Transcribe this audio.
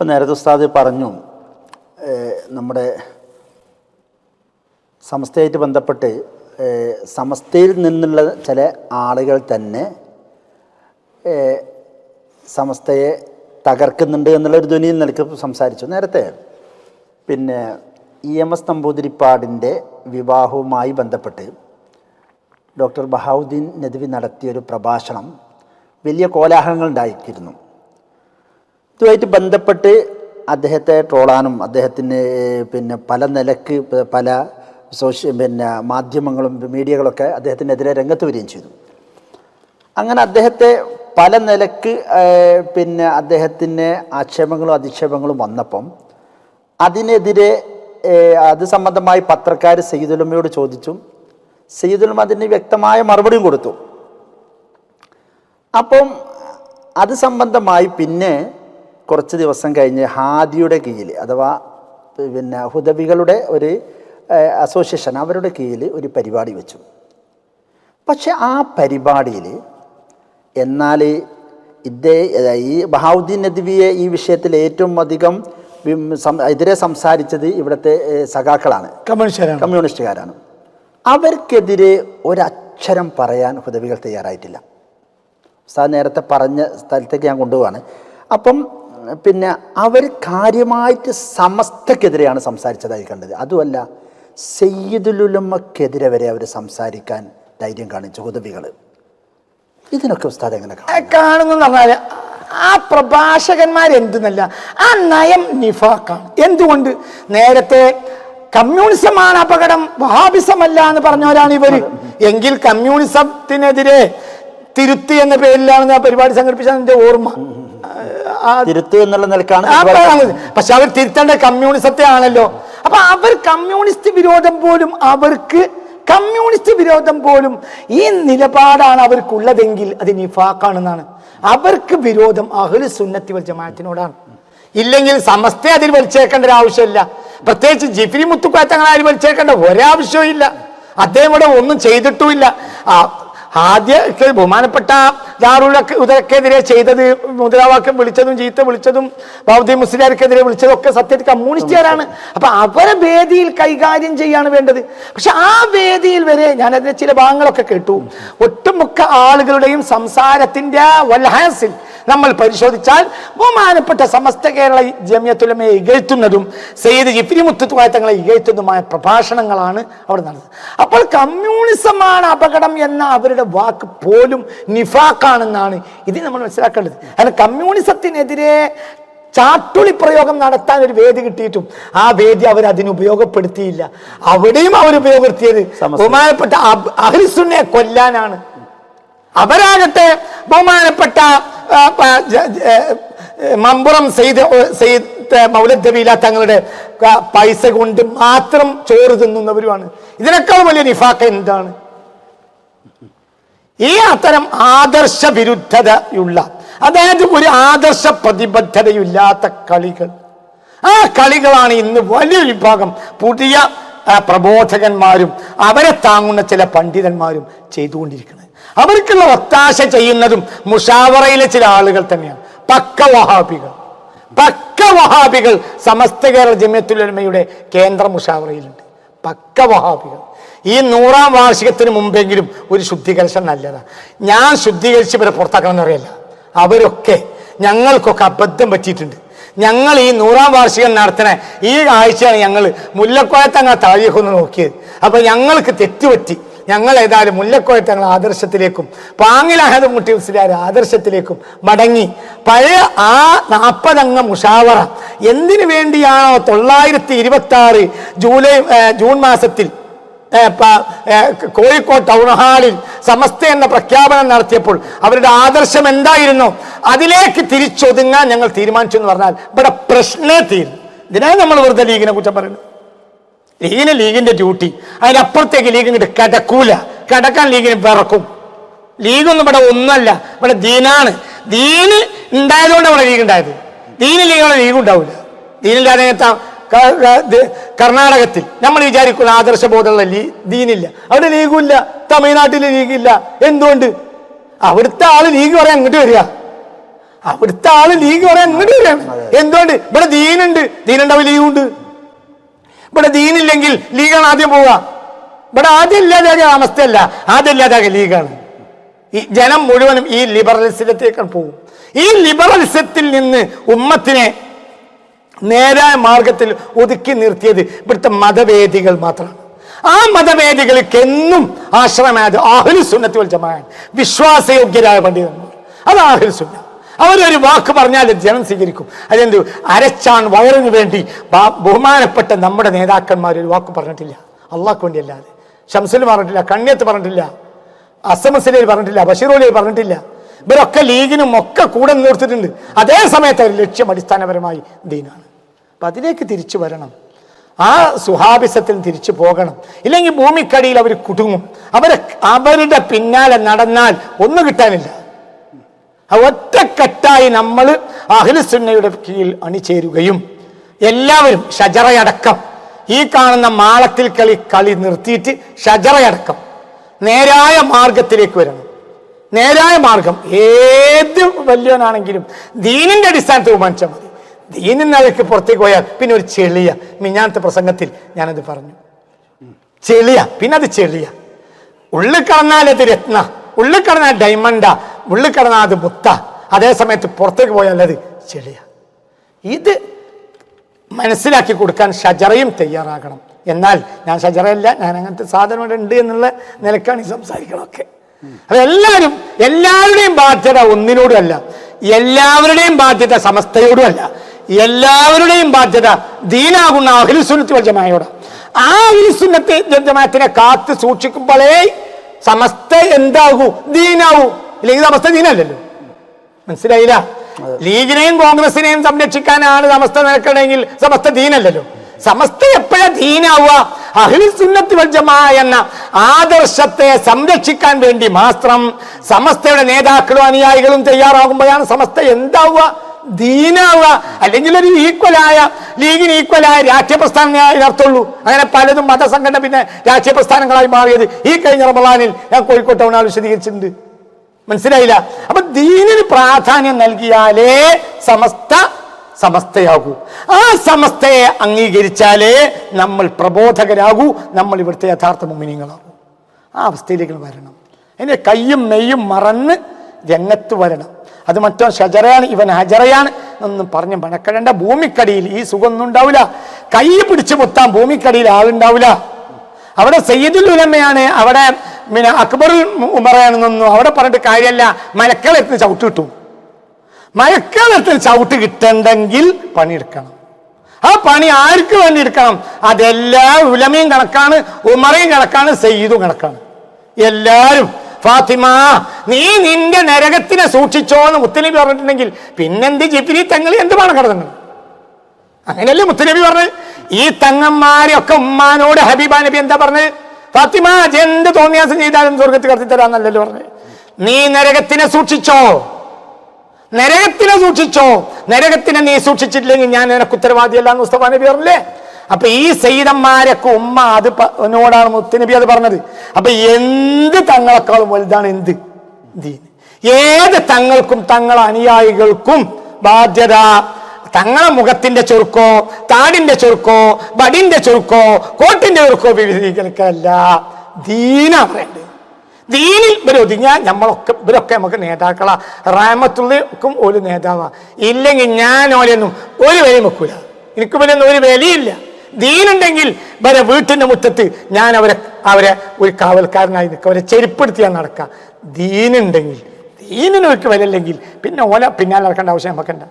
ഇപ്പം നേരത്തെ ഉസ്താദ് പറഞ്ഞു നമ്മുടെ സമസ്തയായിട്ട് ബന്ധപ്പെട്ട് സമസ്തയിൽ നിന്നുള്ള ചില ആളുകൾ തന്നെ സമസ്തയെ തകർക്കുന്നുണ്ട് എന്നുള്ളൊരു ധ്വനിയിൽ നിലയ്ക്ക് സംസാരിച്ചു നേരത്തെ. പിന്നെ ഇ എം എസ് നമ്പൂതിരിപ്പാടിന്റെ വിവാഹവുമായി ബന്ധപ്പെട്ട് ഡോക്ടർ ബഹാവുദ്ദീൻ നദ്വി നടത്തിയൊരു പ്രഭാഷണം വലിയ കോലാഹലങ്ങൾ ഉണ്ടാക്കിയിരുന്നു. ഇതുമായിട്ട് ബന്ധപ്പെട്ട് അദ്ദേഹത്തെ ട്രോളാനും അദ്ദേഹത്തിന് പിന്നെ പല നിലയ്ക്ക് പല സോഷ്യ പിന്നെ മാധ്യമങ്ങളും മീഡിയകളൊക്കെ അദ്ദേഹത്തിനെതിരെ രംഗത്ത് വരികയും ചെയ്തു. അങ്ങനെ അദ്ദേഹത്തെ പല നിലയ്ക്ക് പിന്നെ അദ്ദേഹത്തിന് ആക്ഷേപങ്ങളും അധിക്ഷേപങ്ങളും വന്നപ്പം അതിനെതിരെ അത് സംബന്ധമായി പത്രക്കാർ സയ്യിദുലമ്മയോട് ചോദിച്ചു. സയ്യിദുലമ അതിന് വ്യക്തമായ മറുപടിയും കൊടുത്തു. അപ്പം അത് സംബന്ധമായി പിന്നെ കുറച്ച് ദിവസം കഴിഞ്ഞ് ഹാദിയുടെ കീഴിൽ അഥവാ പിന്നെ ഹുദവികളുടെ ഒരു അസോസിയേഷൻ അവരുടെ കീഴിൽ ഒരു പരിപാടി വെച്ചു. പക്ഷെ ആ പരിപാടിയിൽ എന്നാൽ ഇതേ ഈ ബഹാവുദ്ദീൻ നദ്വിയെ ഈ വിഷയത്തിൽ ഏറ്റവും അധികം എതിരെ സംസാരിച്ചത് ഇവിടുത്തെ സഖാക്കളാണ്. കമ്മ്യൂണിസ്റ്റുകാരാണ്. അവർക്കെതിരെ ഒരക്ഷരം പറയാൻ ഹുദവികൾ തയ്യാറായിട്ടില്ല. സാർ നേരത്തെ പറഞ്ഞ സ്ഥലത്തേക്ക് ഞാൻ കൊണ്ടുപോവാണ്. അപ്പം പിന്നെ അവർ കാര്യമായിട്ട് സമസ്തക്കെതിരെയാണ് സംസാരിച്ചതായി കണ്ടത്. അതുമല്ല സയ്യിദുലുലമ്മക്കെതിരെ വരെ അവർ സംസാരിക്കാൻ ധൈര്യം കാണിച്ചു ഹുദവികൾ ഇതിനൊക്കെ ഉസ്താദ് എങ്ങനെ കാണുന്നു? പറഞ്ഞാൽ ആ പ്രഭാഷകന്മാർ എന്തെന്നല്ല ആ നയം നിഫാക്കാണ്. എന്തുകൊണ്ട്? നേരത്തെ കമ്മ്യൂണിസമാണ് അപകടം വഹാബിസമല്ല എന്ന് പറഞ്ഞവരാണ് ഇവർ എങ്കിൽ കമ്മ്യൂണിസത്തിനെതിരെ തിരുത്തി എന്ന പേരിലാണ് ഞാൻ പരിപാടി സംഘടിപ്പിച്ചത് എന്റെ ഓർമ്മ. തിരുത്തു എന്നുള്ള നിലക്കാണ്. പക്ഷെ അവർ തിരുത്തേണ്ട കമ്മ്യൂണിസത്തെ ആണല്ലോ. അപ്പൊ അവർ കമ്മ്യൂണിസ്റ്റ് വിരോധം പോലും അവർക്ക് കമ്മ്യൂണിസ്റ്റ് വിരോധം പോലും ഈ നിലപാടാണ് അവർക്കുള്ളതെങ്കിൽ അത് നിഫാക്കാണെന്നാണ് അവർക്ക് വിരോധം അഹ്ലു സുന്നത്തി വൽ ജമാഅത്തിനോടാണ്. ഇല്ലെങ്കിൽ സമസ്തയെ അതിൽ വലിച്ചേക്കേണ്ട ഒരു ആവശ്യമില്ല. പ്രത്യേകിച്ച് ജിഫിരി മുത്തുക്കാത്തങ്ങൾ അതിൽ വലിച്ചേക്കേണ്ട ഒരാവശ്യവും ഇല്ല അദ്ദേഹം ഇവിടെ ഒന്നും ചെയ്തിട്ടുമില്ല. ആ, ആദ്യ ബഹുമാനപ്പെട്ട ഉദരക്കെതിരെ ചെയ്തത് മുദ്രാവാക്യം വിളിച്ചതും ചീത്ത വിളിച്ചതും ബൗദ്ധ മുസ്ലിയാർക്കെതിരെ വിളിച്ചതും ഒക്കെ സത്യത്തിൽ കമ്മ്യൂണിസ്റ്റുകാരാണ് അപ്പൊ അവരെ വേദിയിൽ കൈകാര്യം ചെയ്യാണ് വേണ്ടത്. പക്ഷെ ആ വേദിയിൽ വരെ ഞാൻ അതിന്റെ ചില ഭാഗങ്ങളൊക്കെ കേട്ടു. ഒട്ടുമുക്ക ആളുകളുടെയും സംസാരത്തിന്റെ വൽഹാസിൽ നമ്മൾ പരിശോധിച്ചാൽ ബഹുമാനപ്പെട്ട സമസ്ത കേരള ജമ്യത്തുലമയെ ഇകഴ്ത്തുന്നതും സെയ്ദ് ജിഫിരി മുത്തുത്തുമായ തങ്ങളെ ഇകഴ്ത്തുന്നതുമായ പ്രഭാഷണങ്ങളാണ് അവിടെ നടന്നത്. അപ്പോൾ കമ്മ്യൂണിസമാണ് അപകടം എന്ന അവരുടെ വാക്ക് പോലും നിഫാക്കാണെന്നാണ് ഇത് നമ്മൾ മനസ്സിലാക്കേണ്ടത്. കാരണം കമ്മ്യൂണിസത്തിനെതിരെ ചാട്ടുളി പ്രയോഗം നടത്താൻ ഒരു വേദി കിട്ടിയിട്ടും ആ വേദി അവർ അതിന് ഉപയോഗപ്പെടുത്തിയില്ല. അവിടെയും അവർ ഉപയോഗപ്പെടുത്തിയത്. ബഹുമാനപ്പെട്ട അഹ്ലിസുനെ കൊല്ലാനാണ്. അവരാകട്ടെ ബഹുമാനപ്പെട്ട മമ്പുറം സെയ്ദ് സെയ്ദ് മൗലദ്ദബീല തങ്ങളുടെ പൈസ കൊണ്ട് മാത്രം ചോറ് തിന്നുന്നവരുമാണ്. ഇതിനേക്കാൾ വലിയ നിഫാക്ക എന്താണ്? ഈ അത്തരം ആദർശ വിരുദ്ധതയുള്ള അതായത് ഒരു ആദർശ പ്രതിബദ്ധതയില്ലാത്ത കളികൾ. ആ കളികളാണ് ഇന്ന് വലിയ വിഭാഗം പുതിയ പ്രബോധകന്മാരും അവരെ താങ്ങുന്ന ചില പണ്ഡിതന്മാരും ചെയ്തുകൊണ്ടിരിക്കുന്നത്. അവർക്കുള്ള ഒത്താശ ചെയ്യുന്നതും മുഷാവറയിലെ ചില ആളുകൾ തന്നെയാണ്. പക്ക വഹാബികൾ. പക്ക വഹാബികൾ സമസ്ത കേരള ജമ്യത്തുലമയുടെ കേന്ദ്ര മുഷാവറയിലുണ്ട്. പക്ക വഹാബികൾ. ഈ നൂറാം വാർഷികത്തിന് മുമ്പെങ്കിലും ഒരു ശുദ്ധീകരിച്ചാൽ നല്ലതാണ് ഞാൻ ശുദ്ധീകരിച്ച് ഇവരെ പുറത്താക്കണം എന്ന് അവരൊക്കെ ഞങ്ങൾക്കൊക്കെ അബദ്ധം പറ്റിയിട്ടുണ്ട്. ഞങ്ങൾ ഈ നൂറാം വാർഷികം നടത്തണ ഈ ആഴ്ചയാണ് ഞങ്ങൾ മുല്ലക്കോയത്തങ്ങ താഴേക്കൊന്ന് നോക്കിയത്. അപ്പൊ ഞങ്ങൾക്ക് തെറ്റുപറ്റി ഞങ്ങൾ ഏതായാലും മുല്ലക്കോയ തങ്ങൾ ആദർശത്തിലേക്കും പാങ്ങിലഹദ് മുട്ടി മുസ്ലിയാർ ആദർശത്തിലേക്കും മടങ്ങി. പഴയ ആ നാൽപ്പതംഗ മുഷാവറ എന്തിനു വേണ്ടിയാണോ തൊള്ളായിരത്തി ഇരുപത്തി ആറ് ജൂലൈ ജൂൺ മാസത്തിൽ കോഴിക്കോട് ടൗൺ ഹാളിൽ സമസ്ത എന്ന പ്രഖ്യാപനം നടത്തിയപ്പോൾ അവരുടെ ആദർശം എന്തായിരുന്നു? അതിലേക്ക് തിരിച്ചൊതുങ്ങാൻ ഞങ്ങൾ തീരുമാനിച്ചു എന്ന് പറഞ്ഞാൽ ഇവിടെ പ്രശ്നേ തീരും. ഇതിനാണ് നമ്മൾ വെറുതെ ലീഗിനെ കുറ്റം പറയുന്നത്. ലീഗിന് ലീഗിന്റെ ഡ്യൂട്ടി. അതിനപ്പുറത്തേക്ക് ലീഗ് ഇങ്ങോട്ട് കിടക്കൂല. കിടക്കാൻ ലീഗിന് വിറക്കും. ലീഗൊന്നും ഇവിടെ ഒന്നല്ല ഇവിടെ ദീനാണ്. ദീന് ഉണ്ടായതുകൊണ്ട് നമ്മുടെ ലീഗ് ഉണ്ടായത്. ദീന് ലീഗുള്ള ലീഗ് ഉണ്ടാവില്ല ദീനില്ലാതെ കർണാടകത്തിൽ നമ്മൾ വിചാരിക്കുന്ന ആദർശബോധമുള്ള ലീ ദീനില്ല. അവിടെ ലീഗുമില്ല. തമിഴ്നാട്ടിൽ ലീഗില്ല. എന്തുകൊണ്ട്? അവിടുത്തെ ആൾ ലീഗ് പറയാൻ അങ്ങോട്ട് വരിക. അവിടുത്തെ ആൾ ലീഗ് പറയാൻ അങ്ങോട്ട് വരികയാണ് എന്തുകൊണ്ട്? ഇവിടെ ദീനുണ്ട്. ദീനുണ്ടാവും ലീഗുണ്ട് ഇവിടെ ദീനില്ലെങ്കിൽ ലീഗാണ് ആദ്യം പോവുക. ഇവിടെ ആദ്യം ഇല്ലാതാകിയ അവസ്ഥയല്ല. ആദ്യം ഇല്ലാതാകിയ ലീഗാണ്. ഈ ജനം മുഴുവനും ഈ ലിബറലിസത്തിലേക്കാണ് പോകും. ഈ ലിബറലിസത്തിൽ നിന്ന് ഉമ്മത്തിനെ നേരായ മാർഗത്തിൽ ഒതുക്കി നിർത്തിയത് ഇവിടുത്തെ മതവേദികൾ മാത്രമാണ്. ആ മതവേദികൾക്ക് എന്നും ആശ്രമായത് ആഹുൽ സുന്നത്തിൽ ജമാൻ വിശ്വാസയോഗ്യരായ പണ്ഡിതന്മാർ. അത് ആഹുൽ സുന്ന അവരൊരു വാക്ക് പറഞ്ഞാൽ ജനം സ്വീകരിക്കും. അതെന്ത്? അരച്ചാൺ വയറിന് വേണ്ടി ബഹുമാനപ്പെട്ട നമ്മുടെ നേതാക്കന്മാർ ഒരു വാക്ക് പറഞ്ഞിട്ടില്ല. അള്ളാഹ്ക്ക് വേണ്ടി അല്ലാതെ ഷംസുൽ പറഞ്ഞിട്ടില്ല കണ്ണിയത്ത് പറഞ്ഞിട്ടില്ല അസമസിലേൽ പറഞ്ഞിട്ടില്ല ബഷീറോലിയിൽ പറഞ്ഞിട്ടില്ല. ഇവരൊക്കെ ലീഗിനും ഒക്കെ കൂടെ നിർത്തിയിട്ടുണ്ട് അതേ സമയത്ത് അവർ ലക്ഷ്യം അടിസ്ഥാനപരമായി ദീനാണ്. അപ്പൊ അതിലേക്ക് തിരിച്ചു വരണം. ആ സുഹാബിസത്തിൽ തിരിച്ചു പോകണം. ഇല്ലെങ്കിൽ ഭൂമിക്കടിയിൽ അവർ കുടുങ്ങും. അവരെ അവരുടെ പിന്നാലെ നടന്നാൽ ഒന്നും കിട്ടാനില്ല. ഒറ്റക്കെട്ടായി നമ്മൾ അഖിലുസുന്നയുടെ കീഴിൽ അണിചേരുകയും എല്ലാവരും ഷജറയടക്കം. ഈ കാണുന്ന മാളത്തിൽ കളി കളി നിർത്തിയിട്ട് ഷജറയടക്കം. നേരായ മാർഗത്തിലേക്ക് വരണം. നേരായ മാർഗം ഏത് വലിയവനാണെങ്കിലും ദീനിന്റെ അടിസ്ഥാനത്തിൽ ബഹുമാനിച്ചാൽ മതി. ദീനിൽ നിലയ്ക്ക് പുറത്തേക്ക് പോയാൽ പിന്നെ ഒരു ചെളിയ. മിഞ്ഞാനത്തെ പ്രസംഗത്തിൽ ഞാനത് പറഞ്ഞു. ചെളിയ. പിന്നെ അത് ചെളിയ. ഉള്ളിൽ കടന്നാൽ അത് രത്ന. ഉള്ളിൽ കടന്നാൽ ഡയമണ്ടാ ഉള്ളിൽ കിടന്നാൽ അത് മുത്ത. അതേ സമയത്ത് പുറത്തേക്ക് പോയാൽ അത് ചെളിയ. ഇത് മനസ്സിലാക്കി കൊടുക്കാൻ ഷജറയും തയ്യാറാകണം. എന്നാൽ ഞാൻ ഷജറയല്ല ഞാൻ അങ്ങനത്തെ സാധനം ഇവിടെ ഉണ്ട് എന്നുള്ള നിലക്കാണ് ഈ സംസാരിക്കണമൊക്കെ അതെല്ലാവരും എല്ലാവരും എല്ലാവരുടെയും ബാധ്യത ഒന്നിനോടും അല്ല എല്ലാവരുടെയും ബാധ്യത സമസ്തയോടും അല്ല എല്ലാവരുടെയും ബാധ്യത ദീനാകുന്ന അഹിൽസുനത്തി വജമായോട് ആ അഹിൽസുനത്തി വൽ ജമാഅത്തിനെ കാത്ത് സൂക്ഷിക്കുമ്പോഴേ സമസ്ത എന്താകൂ? ദീനാവൂ. ഇല്ലെങ്കിൽ അവസ്ഥ ദീനല്ലല്ലോ മനസ്സിലായില്ല? ലീഗിനെയും കോൺഗ്രസിനെയും സംരക്ഷിക്കാനാണ് സമസ്ത നിൽക്കണമെങ്കിൽ സമസ്ത ദീനല്ലല്ലോ. സമസ്ത എപ്പോഴാ ദീനാവുക? അഹിൽ സുന്നത്ത് വൽ ജമാ എന്ന ആദർശത്തെ സംരക്ഷിക്കാൻ വേണ്ടി മാത്രം സമസ്തയുടെ നേതാക്കളും അനുയായികളും തയ്യാറാകുമ്പോഴാണ് സമസ്ത എന്താവുക? ദീനാവുക. അല്ലെങ്കിൽ ഒരു ഈക്വലായ ലീഗിന് ഈക്വലായ രാഷ്ട്രീയ പ്രസ്ഥാനം നടത്തുള്ളൂ അങ്ങനെ പലതും മതസംഘടന പിന്നെ രാഷ്ട്രീയ പ്രസ്ഥാനങ്ങളായി മാറിയത് ഈ കഴിഞ്ഞ റമദാനിൽ ഞാൻ കോഴിക്കോട്ട് ടൗണിൽ വിശദീകരിച്ചിട്ടുണ്ട്. മനസ്സിലായില്ല? അപ്പൊ ദീനിന് പ്രാധാന്യം നൽകിയാലേ സമസ്ത സമസ്തയാകൂ. ആ സമസ്തയെ അംഗീകരിച്ചാലേ നമ്മൾ പ്രബോധകരാകൂ നമ്മൾ ഇവിടുത്തെ യഥാർത്ഥ മുമിനിങ്ങളാകൂ ആ അവസ്ഥയിലേക്ക് വരണം. അതിന്റെ കയ്യും മെയ്യും മറന്ന് രംഗത്ത് വരണം. അത് മറ്റോ ഷജറയാണ് ഇവൻ ഹജറയാണ് എന്നൊന്നും പറഞ്ഞ് മണക്കടേണ്ട ഭൂമിക്കടിയിൽ ഈ സുഖമൊന്നും ഉണ്ടാവില്ല. കൈ പിടിച്ചു മുത്താൻ ഭൂമിക്കടിയിൽ ആളുണ്ടാവില്ല. അവിടെ സയ്യിദുൽ ഉലമയാണ് അവിടെ പിന്നെ അക്ബർ ഉമറാണെന്നൊന്നും അവിടെ പറഞ്ഞിട്ട് കാര്യമല്ല മലക്കളെടുത്ത് ചവിട്ട് കിട്ടും. മലക്കളെടുത്ത് ചവിട്ട് കിട്ടണ്ടെങ്കിൽ പണിയെടുക്കണം. ആ പണി ആർക്ക് വേണ്ടി എടുക്കണം? അതെല്ലാ ഉലമയും കണക്കാണ് ഉമറയും കണക്കാണ് സെയ്തും കണക്കാണ്. എല്ലാരും ഫാത്തിമ നീ നിന്റെ നരകത്തിനെ സൂക്ഷിച്ചോ എന്ന് മുത്തലിബി പറഞ്ഞിട്ടുണ്ടെങ്കിൽ പിന്നെന്ത് ജിഫിരി തങ്ങൾ എന്ത് പണം കിടന്നു അങ്ങനെയല്ലേ മുത്തനബി പറഞ്ഞത്? ഈ തങ്ങന്മാരെയൊക്കെ ഉമ്മാനോട് ഹബീബാ നബി എന്താ പറഞ്ഞത്? ഫാത്തിമ എന്ത് തോന്നിയാസം ചെയ്താലും സ്വർഗത്തിൽ കടത്തി തരാന്നല്ലല്ലോ പറഞ്ഞു. നീ നരകത്തിനെ സൂക്ഷിച്ചോ? നരകത്തിനെ സൂക്ഷിച്ചോ? നരകത്തിനെ നീ സൂക്ഷിച്ചിട്ടില്ലെങ്കിൽ ഞാൻ നിനക്ക് ഉത്തരവാദിയല്ല എന്ന് നബി പറഞ്ഞില്ലേ? അപ്പൊ ഈ സയ്യിദന്മാരൊക്കെ ഉമ്മ അത് എന്നോടാണ് നോടാണ് മുത്തുനബി അത് പറഞ്ഞത്. അപ്പൊ എന്ത് തങ്ങളെക്കാളും വലുതാണ് എന്ത്? ദീൻ ഏത് തങ്ങൾക്കും തങ്ങൾ അനുയായികൾക്കും ബാധ്യത? തങ്ങളെ മുഖത്തിന്റെ ചുരുക്കോ താടിന്റെ ചുരുക്കോ ബടിന്റെ ചുരുക്കോ കോട്ടിന്റെ ചുരുക്കോ വിവിധീകരിക്കലല്ല. ദീന ദീനിൽ ഇവർ ഒതുങ്ങിയാൽ നമ്മളൊക്കെ ഇവരൊക്കെ നമുക്ക് നേതാക്കളാ. റാമത്തുള്ളക്കും ഒരു നേതാവാ. ഇല്ലെങ്കിൽ ഞാൻ ഓലെയൊന്നും ഒരു വില വെക്കൂല. എനിക്ക് ഇവരൊന്നും ഒരു വിലയില്ല. ദീനുണ്ടെങ്കിൽ വരെ വീട്ടിന്റെ മുറ്റത്ത് ഞാൻ അവരെ അവരെ ഒരു കാവൽക്കാരനായി നിൽക്കുക അവരെ ചെരുപ്പെടുത്തിയാൽ നടക്കുക. ദീനുണ്ടെങ്കിൽ ദീനിനൊരുക്ക് വിലയില്ലെങ്കിൽ പിന്നെ ഓല പിന്നാലെ നടക്കേണ്ട ആവശ്യം നമുക്കുണ്ട്